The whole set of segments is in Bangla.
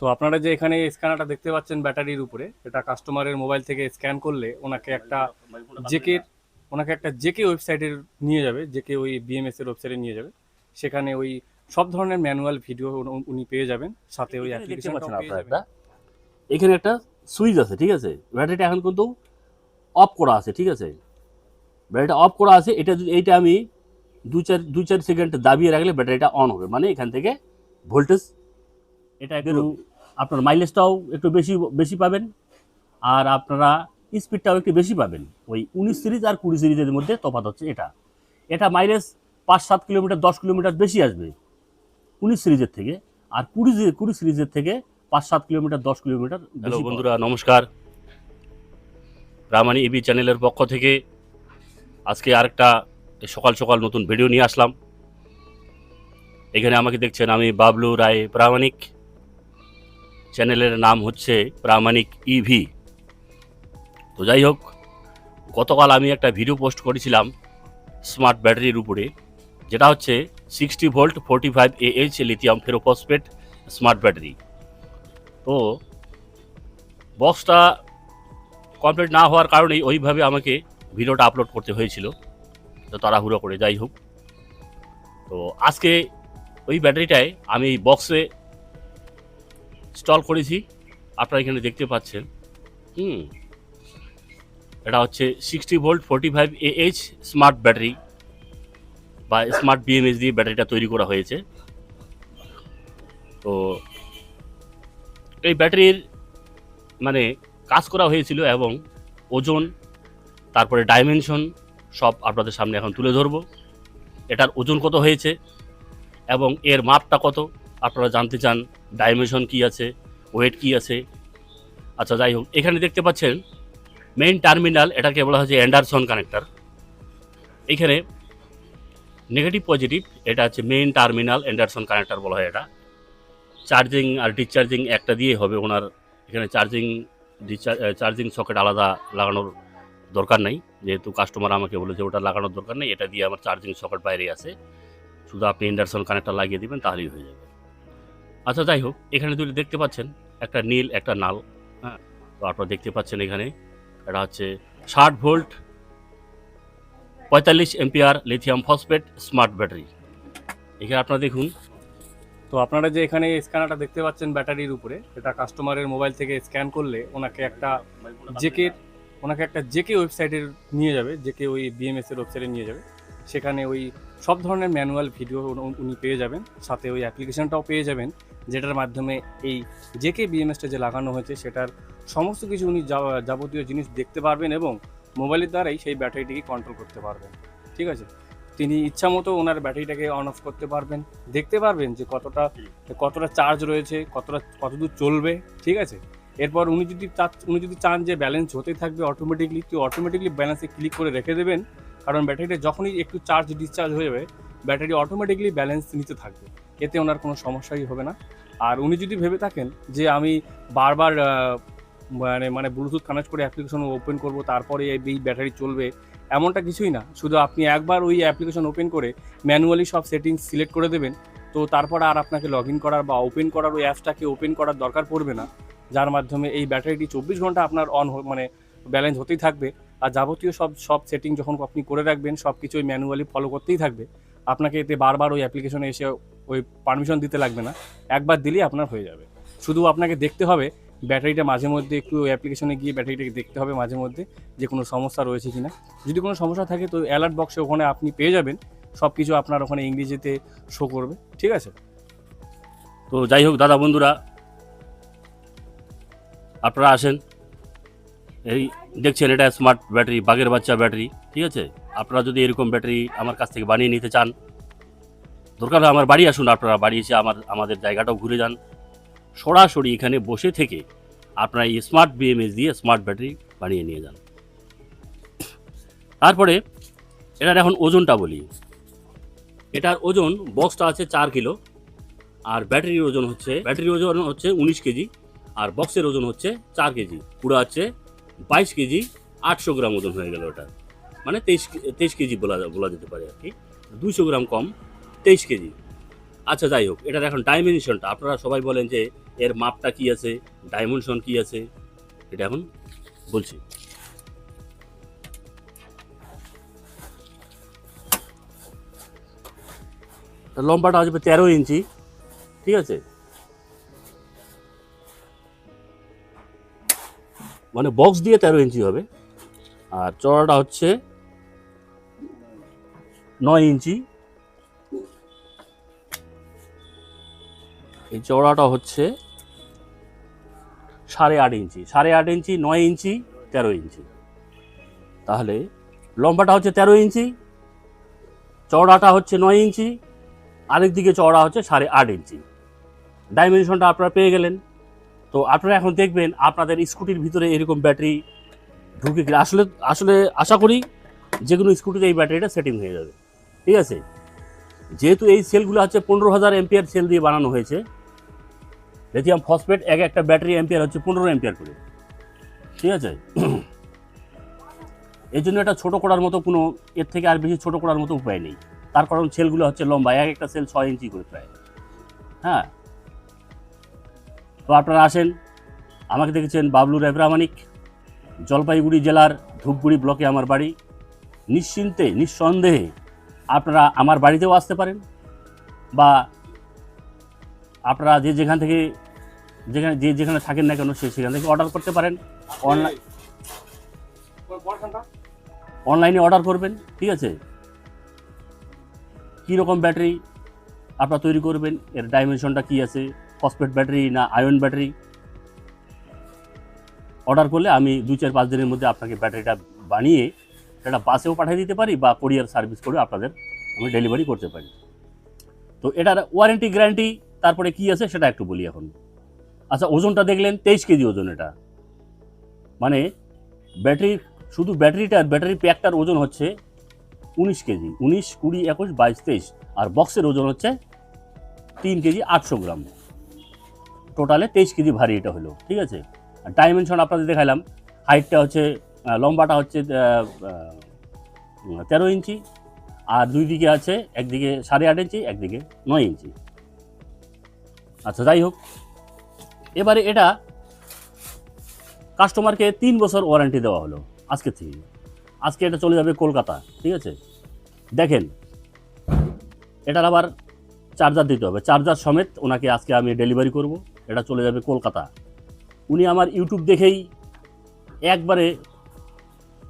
তো আপনারা যে এখানে স্ক্যানারটা দেখতে পাচ্ছেন ব্যাটারির উপরে এটা কাস্টমারের মোবাইল থেকে স্ক্যান করলে ওনাকে একটা জেকে ওনাকে একটা জেকে ওয়েবসাইটের নিয়ে যাবে জেকে ওই বিএমএস এর ওয়েবসাইটে নিয়ে যাবে। সেখানে ওই সব ধরনের ম্যানুয়াল ভিডিও উনি পেয়ে যাবেন সাথে ওই অ্যাপ্লিকেশনটাও আপনারা একটা। এখানে একটা সুইচ আছে ঠিক আছে? ব্যাটারিটা এখন কিন্তু অফ করা আছে ঠিক আছে? ব্যাটারিটা অফ করা আছে এটা যদি এইটা আমি দু চার দু চার সেকেন্ড দাবিয়ে রাখলে ব্যাটারিটা অন হবে। মানে এখান থেকে ভোল্টেজ এটা একটু আপনার মাইলেজটাও একটু বেশি বেশি পাবেন আর আপনারা স্পিডটাও একটু বেশি পাবেন। ওই উনিশ সিরিজ আর কুড়ি সিরিজের মধ্যে তফাৎ হচ্ছে এটা। এটা মাইলেজ পাঁচ সাত কিলোমিটার দশ কিলোমিটার বেশি আসবে উনিশ সিরিজের থেকে আর কুড়ি কুড়ি সিরিজের থেকে পাঁচ সাত কিলোমিটার দশ কিলোমিটার হ্যালো বন্ধুরা নমস্কার। রামানি ইবি চ্যানেলের পক্ষ থেকে আজকে আরেকটা সকাল সকাল নতুন ভিডিও নিয়ে আসলাম। এখানে আমাকে দেখছেন আমি বাবলু রায় প্রামাণিক। চ্যানেলের নাম হচ্ছে প্রামাণিক ইভি তো যাই হোক, গতকাল আমি একটা ভিডিও পোস্ট করেছিলাম স্মার্ট ব্যাটারির উপরে, যেটা হচ্ছে sixty volt forty five A H lithium ferrophosphate smart battery তো বক্সটা কমপ্লিট না হওয়ার কারণেই ওইভাবে আমাকে ভিডিওটা আপলোড করতে হয়েছিল। তো তাড়াহুড়ো করে, যাই হোক। তো আজকে ওই ব্যাটারিটায় আমি বক্সে ইনস্টল করেছি। আপনারা এখানে দেখতে পাচ্ছেন। হুম। এটা হচ্ছে sixty volt forty five A H smart battery বা স্মার্ট বিএমএস দিয়ে ব্যাটারিটা তৈরি করা হয়েছে। তো এই ব্যাটারির মানে কাজ করা হয়েছিল এবং ওজন, তারপরে ডাইমেনশন সব আপনাদের সামনে এখন তুলে ধরব। এটার ওজন কত হয়েছে এবং এর মাপটা কত? আপনারা জানতে চান ডাইমেনশন কি আছে ওয়েট কি আছে। আচ্ছা যাই হোক, এখানে দেখতে পাচ্ছেন মেইন টার্মিনাল এটাকে বলা হচ্ছে অ্যান্ডারসন কানেক্টর এখানে নেগেটিভ পজিটিভ এটা হচ্ছে মেইন টার্মিনাল অ্যান্ডারসন কানেক্টর বলা হয় এটা। চার্জিং আর ডিসচার্জিং একটা দিয়ে হবে, ওনার এখানে চার্জিং চার্জিং সকেট আলাদা লাগানোর দরকার নেই। যেহেতু কাস্টমার আমাকে বলেছে ওটা লাগানোর দরকার নেই, এটা দিয়ে আমার চার্জিং সকেট বাইরে আছে। শুধু আপনি ইন্ডাকশন কানেক্টর লাগিয়ে দিবেন, তাহলেই হয়ে যাবে। আচ্ছা যাই হোক এখানে দুটো দেখতে পাচ্ছেন একটা নীল একটা নাল হ্যাঁ। তো আপনারা দেখতে পাচ্ছেন এখানে এটা হচ্ছে ষাট ভোল্ট পঁয়তাল্লিশ M P R lithium phosphate smart battery. এখানে আপনারা দেখুন। তো আপনারা যে এখানে স্ক্যানারটা দেখতে পাচ্ছেন ব্যাটারির উপরে এটা কাস্টমারের মোবাইল থেকে স্ক্যান করলে ওনাকে একটা জেকে ওনাকে একটা জেকে ওয়েবসাইটের নিয়ে যাবে জেকে ওই বিএমএস এর ওয়েবসাইটে নিয়ে যাবে। সেখানে ওই সব ধরনের ম্যানুয়াল ভিডিও উনি পেয়ে যাবেন সাথে ওই অ্যাপ্লিকেশনটাও পেয়ে যাবেন। যেটার মাধ্যমে এই জেকে বিএমএসটা যে লাগানো হয়েছে, সেটার সমস্ত কিছু উনি যাবতীয় জিনিস দেখতে পারবেন এবং মোবাইলের দ্বারাই সেই ব্যাটারিটিকে কন্ট্রোল করতে পারবেন। ঠিক আছে? তিনি ইচ্ছা মতো ওনার ব্যাটারিটাকে অন অফ করতে পারবেন। দেখতে পারবেন যে কতটা কতটা চার্জ রয়েছে, কতটা, কতদূর চলবে। ঠিক আছে? এরপর উনি যদি উনি যদি চান যে ব্যালেন্স হতে থাকবে অটোমেটিকলি তো অটোমেটিকলি ব্যালেন্সে ক্লিক করে রেখে দেবেন। কারণ ব্যাটারিটা যখনই একটু চার্জ ডিসচার্জ হয়ে যাবে, ব্যাটারি অটোমেটিকলি ব্যালেন্স নিতে থাকবে। এতে ওনার কোনো সমস্যাই হবে না। আর উনি যদি ভেবে থাকেন যে আমি বারবার মানে মানে ব্লুটুথ কানেক্ট করে অ্যাপ্লিকেশন ওপেন করব, তারপরে এই ব্যাটারি চলবে, এমনটা কিছুই না। শুধু আপনি একবার ওই অ্যাপ্লিকেশন ওপেন করে ম্যানুয়ালি সব সেটিংস সিলেক্ট করে দেবেন, তো তারপর আর আপনাকে লগ ইন করার বা ওপেন করার ওই অ্যাপসটাকে ওপেন করার দরকার পড়বে না, যার মাধ্যমে এই ব্যাটারিটি চব্বিশ ঘণ্টা আপনার অন মানে ব্যালেন্স হতেই থাকবে। আর যাবতীয় সব সব সেটিং যখন আপনি করে রাখবেন সব কিছুই ম্যানুয়ালি ফলো করতেই থাকবে। আপনাকে এতে বারবার ওই অ্যাপ্লিকেশনে এসে ওই পারমিশন দিতে লাগবে না। একবার দিলেই আপনার হয়ে যাবে। শুধু আপনাকে দেখতে হবে, ব্যাটারিটা মাঝে মধ্যে একটু ওই অ্যাপ্লিকেশনে গিয়ে ব্যাটারিটাকে দেখতে হবে মাঝে মধ্যে যে কোনো সমস্যা রয়েছে কি না যদি কোনো সমস্যা থাকে তো অ্যালার্ট বক্সে ওখানে আপনি পেয়ে যাবেন। সব কিছু আপনার ওখানে ইংরেজিতে শো করবে। ঠিক আছে? তো যাই হোক দাদা বন্ধুরা, আপনারা আসেন। এই দেখছেন এটা স্মার্ট ব্যাটারি বাগের বাচ্চা ব্যাটারি ঠিক আছে? আপনারা যদি এরকম ব্যাটারি আমার কাছ থেকে বানিয়ে নিতে চান দরকার আমার বাড়ি আসুন, আপনারা বাড়ি এসে আমার, আমাদের জায়গাটাও ঘুরে যান। সরাসরি এখানে বসে থেকে আপনারা এই স্মার্ট বিএমএস দিয়ে স্মার্ট ব্যাটারি বানিয়ে নিয়ে যান। তারপরে এটার এখন ওজনটা বলি। এটার ওজন বক্সটা আছে চার কিলো আর ব্যাটারির ওজন হচ্ছে ব্যাটারির ওজন হচ্ছে উনিশ কেজি আর বক্সের ওজন হচ্ছে চার কেজি। পুরো হচ্ছে বাইশ কেজি, আটশো গ্রাম ওজন হয়ে গেল ওটা। মানে তেইশ তেইশ কেজি বলা বলা যেতে পারে আর কি। দুইশো গ্রাম কম তেইশ কেজি। আচ্ছা যাই হোক, এটার এখন ডাইমেনশনটা আপনারা সবাই বলেন যে এর মাপটা কি আছে ডাইমেনশন কি আছে? এটা এখন বলছি। লম্বাটা আসবে তেরো ইঞ্চি, ঠিক আছে? মানে বক্স দিয়ে তেরো ইঞ্চি হবে। আর চড়াটা হচ্ছে নয় ইঞ্চি। এই চওড়াটা হচ্ছে সাড়ে আট ইঞ্চি, সাড়ে আট ইঞ্চি, নয় ইঞ্চি, তেরো ইঞ্চি। তাহলে লম্বাটা হচ্ছে তেরো ইঞ্চি, চওড়াটা হচ্ছে নয় ইঞ্চি, আরেক দিকে চওড়া হচ্ছে সাড়ে আট ইঞ্চি। ডাইমেনশনটা আপনারা পেয়ে গেলেন। তো আপনারা এখন দেখবেন আপনাদের স্কুটির ভিতরে এরকম ব্যাটারি ঢুকে গেলে, আসলে আসলে আশা করি যে কোনো স্কুটিতে এই ব্যাটারিটা সেটিং হয়ে যাবে। ঠিক আছে? যেহেতু এই সেলগুলো হচ্ছে পনেরো হাজার এমপিয়ার সেল দিয়ে বানানো হয়েছে লিথিয়াম ফসফেট এক একটা ব্যাটারি এম্পিয়ার হচ্ছে পনেরো এম্পিয়ার করে। ঠিক আছে? এই জন্য এটা ছোটো করার মতো কোনো, এর থেকে আর বেশি ছোটো করার মতো উপায় নেই। তার কারণ সেলগুলো হচ্ছে লম্বা, এক একটা সেল ছয় ইঞ্চি করে প্রায়। হ্যাঁ? তো আপনারা আসেন, আমাকে দেখেছেন বাবলু রেবরামানিক জলপাইগুড়ি জেলার ধূপগুড়ি ব্লকে আমার বাড়ি। নিশ্চিন্তে, নিঃসন্দেহে আপনারা আমার বাড়িতেও আসতে পারেন বা আপনারা যে যেখান থেকে যেখানে যে যেখানে থাকেন না কেন সে সেখান থেকে অর্ডার করতে পারেন। অনলাইন অনলাইনে অর্ডার করবেন, ঠিক আছে? কী রকম ব্যাটারি আপনারা তৈরি করবেন, এর ডাইমেনশনটা কী আছে ফসফেট ব্যাটারি না আয়ন ব্যাটারি অর্ডার করলে আমি দু চার পাঁচ দিনের মধ্যে আপনাকে ব্যাটারিটা বানিয়ে সেটা বাসেও পাঠিয়ে দিতে পারি বা কোরিয়ার সার্ভিস করে আপনাদের আমি ডেলিভারি করতে পারি। তো এটার ওয়ারেন্টি গ্যারান্টি তারপরে কি আছে সেটা একটু বলি এখন। আচ্ছা ওজনটা দেখলেন, তেইশ কেজি ওজন এটা। মানে ব্যাটারি, শুধু ব্যাটারিটার ব্যাটারি প্যাকটার ওজন হচ্ছে উনিশ কেজি, উনিশ, কুড়ি, একুশ, বাইশ, তেইশ। আর বক্সের ওজন হচ্ছে তিন কেজি, আটশো গ্রাম। টোটালে তেইশ কেজি ভারী এটা হলো, ঠিক আছে? আর ডাইমেনশন আপনাদের দেখালাম হাইটটা হচ্ছে লম্বাটা হচ্ছে তেরো ইঞ্চি। আর দুই দিকে আছে, একদিকে সাড়ে আট ইঞ্চি, একদিকে নয় ইঞ্চি। আচ্ছা যাই হোক এবারে এটা কাস্টমারকে তিন বছর ওয়ারেন্টি দেওয়া হলো আজকে থেকে। আজকে এটা চলে যাবে কলকাতা, ঠিক আছে? দেখেন, এটার আবার চার্জার দিতে হবে। চার্জার সমেত ওনাকে আজকে আমি ডেলিভারি করব, এটা চলে যাবে কলকাতা। উনি আমার ইউটিউব দেখেই একবারে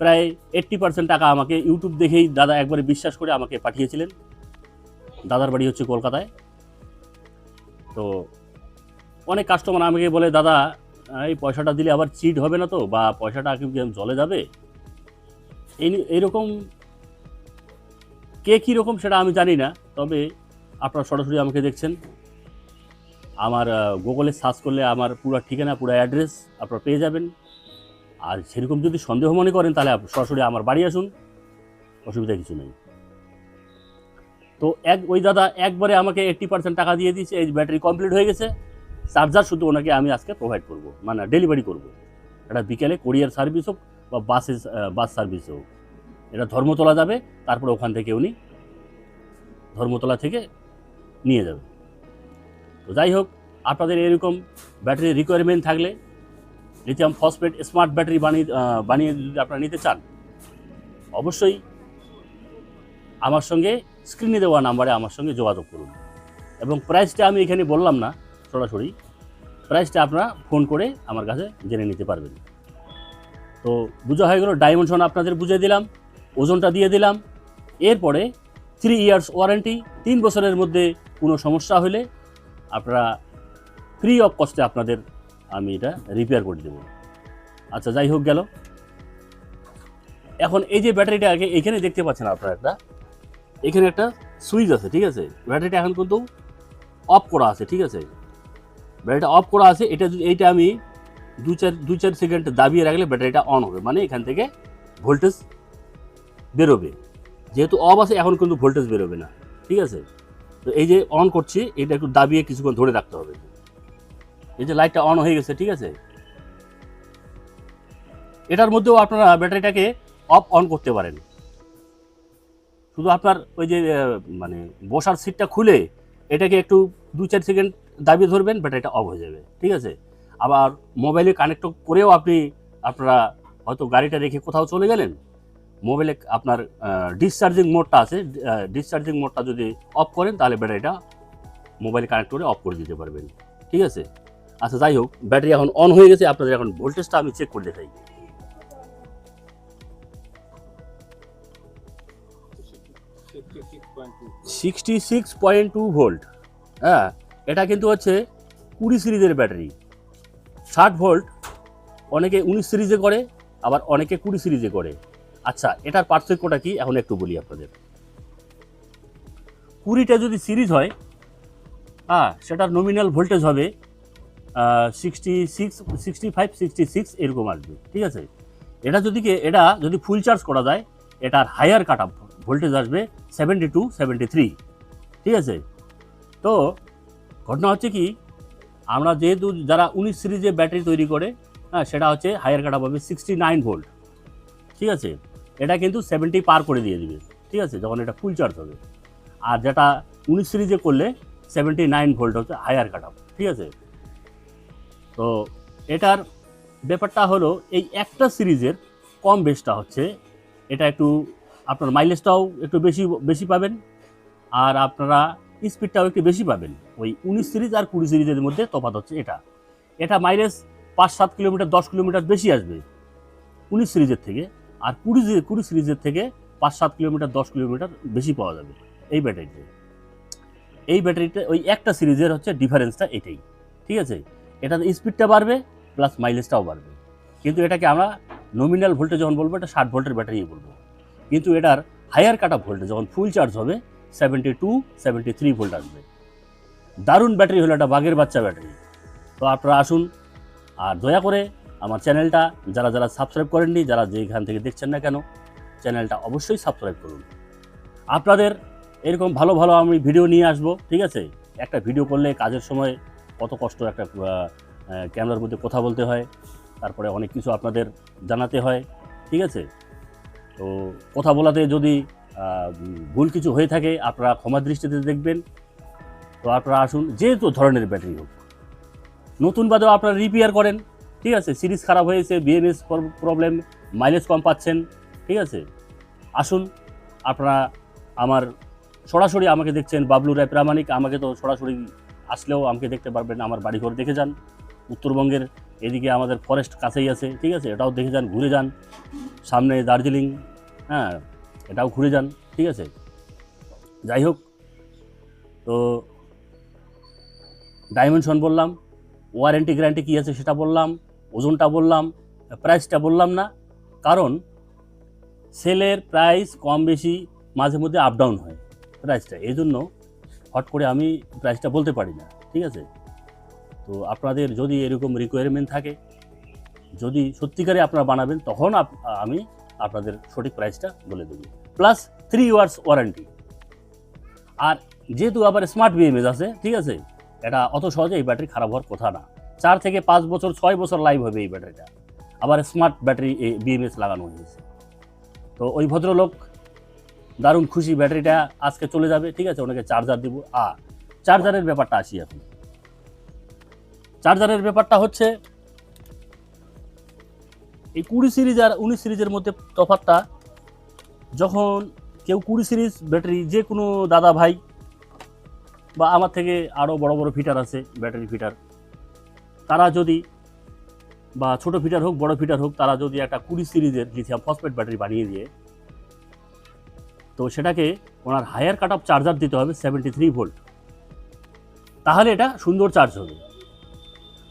প্রায় এইট্টি পার্সেন্ট টাকা আমাকে ইউটিউব দেখেই দাদা একবারে বিশ্বাস করে আমাকে পাঠিয়েছিলেন। দাদার বাড়ি হচ্ছে কলকাতায়। তো অনেক কাস্টমার আমাকে বলে, দাদা, এই পয়সাটা দিলে আবার চিট হবে না তো? বা পয়সাটা জলে যাবে? এই, এইরকম কে কী রকম সেটা আমি জানি না, তবে আপনারা সরাসরি আমাকে দেখছেন। আমার গুগলে সার্চ করলে আমার পুরো ঠিকানা, পুরো অ্যাড্রেস আপনারা পেয়ে যাবেন। আর সেরকম যদি সন্দেহ মনে করেন, তাহলে সরাসরি আমার বাড়ি আসুন। অসুবিধা কিছু নেই। তো এক, ওই দাদা একবারে আমাকে এইট্টি পার্সেন্ট টাকা দিয়ে দিয়েছে, এই ব্যাটারি কমপ্লিট হয়ে গেছে। চার্জার শুধু ওনাকে আমি আজকে প্রোভাইড করব মানে ডেলিভারি করব। এটা বিকেলে কোরিয়ার সার্ভিস হোক বা বাসে বাস সার্ভিস হোক। এটা ধর্মতলা যাবে, তারপরে ওখান থেকে উনি ধর্মতলা থেকে নিয়ে যাবে। তো যাই হোক, আপনাদের এরকম ব্যাটারি রিকোয়ারমেন্ট থাকলে লিথিয়াম ফসফেট স্মার্ট ব্যাটারি বানিয়ে বানিয়ে যদি আপনারা নিতে চান, অবশ্যই আমার সঙ্গে স্ক্রিনে দেওয়া নাম্বারে আমার সঙ্গে যোগাযোগ করুন। এবং প্রাইসটা আমি এখানে বললাম না, সরাসরি। প্রাইসটা আপনারা ফোন করে আমার কাছে জেনে নিতে পারবেন। তো বোঝা হয়ে গেল ডাইমেনশন আপনাদের বুঝিয়ে দিলাম, ওজনটা দিয়ে দিলাম। এরপরে থ্রি ইয়ার্স ওয়ারেন্টি তিন বছরের মধ্যে কোনো সমস্যা হলে আপনারা ফ্রি অফ কস্টে আপনাদের আমি এটা রিপেয়ার করে দেবো। আচ্ছা যাই হোক গেল। এখন এই যে ব্যাটারিটা আগে এখানে দেখতে পাচ্ছেন আপনারা একটা। এখানে একটা সুইচ আছে, ঠিক আছে? ব্যাটারিটা এখন কিন্তু অফ করা আছে, ঠিক আছে? ব্যাটারিটা অফ করা আছে, এটা এইটা আমি দু চার দু চার সেকেন্ড দাবিয়ে রাখলে ব্যাটারিটা অন হবে মানে এখান থেকে ভোল্টেজ বেরোবে। যেহেতু অফ আছে, এখন কিন্তু ভোল্টেজ বেরোবে না, ঠিক আছে? তো এই যে অন করছি, এটা একটু দাবিয়ে কিছুক্ষণ ধরে রাখতে হবে। এই যে লাইটটা অন হয়ে গেছে, ঠিক আছে? এটার মধ্যেও আপনারা ব্যাটারিটাকে অফ অন করতে পারেন। শুধু আপনার ওই যে মানে বসার সিটটা খুলে এটাকে একটু দু চার সেকেন্ড দাবি ধরবেন ব্যাটারিটা অফ হয়ে যাবে, ঠিক আছে? আবার মোবাইলে কানেক্ট করেও আপনি আপনারা হয়তো গাড়িটা রেখে কোথাও চলে গেলেন মোবাইলে আপনার ডিসচার্জিং মোডটা আছে ডিসচার্জিং মোডটা যদি অফ করেন, তাহলে ব্যাটারিটা মোবাইলে কানেক্ট করে অফ করে দিতে পারবেন, ঠিক আছে? আচ্ছা যাই হোক, ব্যাটারি এখন অন হয়ে গেছে, আপনাদের এখন ভোল্টেজটা আমি চেক করে দেখাই। Sixty six point two volt. হ্যাঁ এটা কিন্তু হচ্ছে কুড়ি সিরিজের ব্যাটারি। ষাট ভোল্ট, অনেকে উনিশ সিরিজে করে, আবার অনেকে কুড়ি সিরিজে করে। আচ্ছা এটার পার্থক্যটা কি? এখন একটু বলি আপনাদের। কুড়িটা যদি সিরিজ হয় হ্যাঁ সেটার নমিনাল ভোল্টেজ হবে sixty six sixty five sixty six এরকম আসবে। ঠিক আছে? এটা যদি এটা যদি ফুল চার্জ করা যায়, এটার হায়ার কাট ভোল্টেজ আসবে সেভেন্টি টু থ্রি ঠিক আছে? তো ঘটনা হচ্ছে কি, আমরা যেহেতু যারা উনিশ সিরিজে ব্যাটারি তৈরি করে হ্যাঁ সেটা হচ্ছে হায়ার কাট হবে সিক্সটি নাইন ভোল্ট ঠিক আছে? এটা কিন্তু সেভেন্টি পার করে দিয়ে দিবে, ঠিক আছে? যখন এটা ফুল চার্জ হবে। আর যেটা উনিশ সিরিজে করলে সেভেন্টি নাইন ভোল্ট হচ্ছে হায়ার কাট ঠিক আছে? তো এটার ব্যাপারটা হলো, এই একটা সিরিজের কম বেসটা হচ্ছে, এটা একটু আপনার মাইলেজটাও একটু বেশি বেশি পাবেন আর আপনারা স্পিডটাও একটু বেশি পাবেন। ওই উনিশ সিরিজ আর কুড়ি সিরিজের মধ্যে তফাত হচ্ছে এটা। এটা মাইলেজ পাঁচ সাত কিলোমিটার, দশ কিলোমিটার বেশি আসবে উনিশ সিরিজের থেকে আর কুড়ি কুড়ি সিরিজের থেকে পাঁচ সাত কিলোমিটার, দশ কিলোমিটার বেশি পাওয়া যাবে এই ব্যাটারিতে এই ব্যাটারিটা ওই একটা সিরিজের হচ্ছে ডিফারেন্সটা এটাই, ঠিক আছে? এটাতে স্পিডটা বাড়বে প্লাস মাইলেজটাও বাড়বে। কিন্তু এটাকে আমরা নমিনাল ভোল্টেজ যখন বলব, এটা ষাট ভোল্টের ব্যাটারি বলব। কিন্তু এটার হায়ার কাট অফ ভোল্টেজ যখন ফুল চার্জ হবে seventy two seventy three volt আসবে। দারুণ ব্যাটারি হলো একটা বাঘের বাচ্চা ব্যাটারি। তো আপনারা আসুন আর দয়া করে আমার চ্যানেলটা যারা যারা সাবস্ক্রাইব করেননি, যারা যেখান থেকে দেখছেন না কেন, চ্যানেলটা অবশ্যই সাবস্ক্রাইব করুন। আপনাদের এরকম ভালো ভালো আমি ভিডিও নিয়ে আসব, ঠিক আছে? একটা ভিডিও করলে কাজের সময় কত কষ্ট একটা ক্যামেরার মধ্যে কথা বলতে হয়, তারপরে অনেক কিছু আপনাদের জানাতে হয়, ঠিক আছে? তো কথা বলাতে যদি ভুল কিছু হয়ে থাকে, আপনারা ক্ষমা দৃষ্টিতে দেখবেন। তো আপনারা আসুন যেহেতু ধরনের ব্যাটারি হোক। নতুন বাদেও আপনারা রিপেয়ার করেন, ঠিক আছে? সিরিজ খারাপ হয়েছে বিএমএস প্রবলেম মাইলেজ কম পাচ্ছেন, ঠিক আছে? আসুন, আপনারা আমার, সরাসরি আমাকে দেখছেন বাবলু রায় প্রামাণিক, আমাকে তো সরাসরি আসলেও আমাকে দেখতে পারবেন, আমার বাড়িঘর দেখে যান। উত্তরবঙ্গের এদিকে আমাদের ফরেস্ট কাছেই আছে, ঠিক আছে? এটাও দেখে যান, ঘুরে যান। সামনে দার্জিলিং হ্যাঁ এটাও ঘুরে যান, ঠিক আছে? যাই হোক, তো ডাইমেনশন বললাম ওয়ারেন্টি গ্যারান্টি কী আছে সেটা বললাম, ওজনটা বললাম প্রাইসটা বললাম না, কারণ সেলের প্রাইস কম বেশি মাঝে মধ্যে আপ ডাউন হয় প্রাইসটা এই জন্য হট করে আমি প্রাইসটা বলতে পারি না, ঠিক আছে? তো আপনাদের যদি এরকম রিকোয়ারমেন্ট থাকে, যদি সত্যিকারে আপনারা বানাবেন, তখন আমি আপনাদের সঠিক প্রাইসটা বলে দেবো। প্লাস থ্রি ইয়ার্স ওয়ারেন্টি আর যেহেতু আবার স্মার্ট বিএমএস আছে, ঠিক আছে? এটা অত সহজে এই ব্যাটারি খারাপ হওয়ার কথা না। চার থেকে পাঁচ বছর, ছয় বছর লাইভ হবে এই ব্যাটারিটা আবার স্মার্ট ব্যাটারি বিএমএস লাগানো হয়েছে। তো ওই ভদ্রলোক, দারুণ খুশি ব্যাটারিটা আজকে চলে যাবে, ঠিক আছে? ওনাকে চার্জার দিব। আ চার্জারের ব্যাপারটা আসি এখন। চার্জারের ব্যাপারটা হচ্ছে, এই কুড়ি সিরিজ আর উনিশ সিরিজের মধ্যে তফাৎটা, যখন কেউ কুড়ি সিরিজ ব্যাটারি যে কোনো দাদা ভাই বা আমার থেকে আরও বড় বড় ফিটার আছে, ব্যাটারি ফিটার, তারা যদি, বা ছোট ফিটার হোক, বড় ফিটার হোক, তারা যদি একটা কুড়ি সিরিজের লিথিয়াম ফসফেট ব্যাটারি বানিয়ে দিয়ে, তো সেটাকে ওনার হায়ার কাট অফ চার্জার দিতে হবে সেভেন্টি থ্রি ভোল্ট তাহলে এটা সুন্দর চার্জ হবে।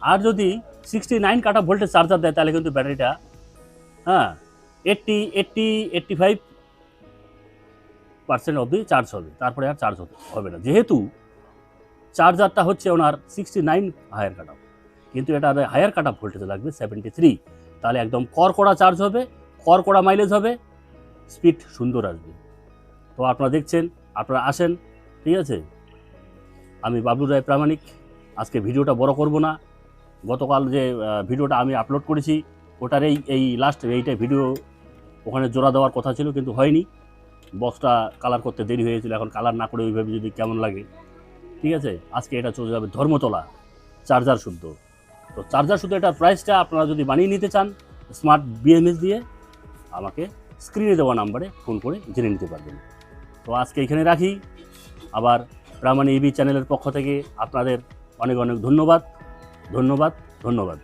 আর যদি সিক্সটি নাইন কাটা অফ ভোল্টের চার্জার দেয়, তাহলে কিন্তু ব্যাটারিটা হ্যাঁ eighty eighty eighty five percent অবধি চার্জ হবে। তারপরে আর চার্জ হবে না। যেহেতু চার্জারটা হচ্ছে ওনার সিক্সটি নাইন হায়ার কাট কিন্তু এটা হায়ার কাটা ভোল্টেজ লাগবে সেভেন্টি থ্রি তাহলে একদম করকড়া চার্জ হবে করকড়া মাইলেজ হবে স্পিড সুন্দর আসবে। তো আপনারা দেখছেন, আপনারা আসেন, ঠিক আছে? আমি বাবলু রায় প্রামাণিক। আজকে ভিডিওটা বড় করব না। গতকাল যে ভিডিওটা আমি আপলোড করেছি ওটার এই এই লাস্ট এইটা ভিডিও ওখানে জোড়া দেওয়ার কথা ছিল, কিন্তু হয়নি। বক্সটা কালার করতে দেরি হয়েছিল এখন কালার না করে ওইভাবে যদি কেমন লাগে। ঠিক আছে? আজকে এটা চলে যাবে ধর্মতলা চার্জার শুদ্ধ। তো চার্জার শুদ্ধ এটার প্রাইসটা আপনারা যদি বানিয়ে নিতে চান স্মার্ট বিএমএস দিয়ে, আমাকে স্ক্রিনে দেওয়া নাম্বারে ফোন করে জেনে নিতে পারবেন। তো আজকে এখানে রাখি। আবার প্রামাণিক ইবি চ্যানেলের পক্ষ থেকে আপনাদের অনেক অনেক ধন্যবাদ। ধন্যবাদ ধন্যবাদ।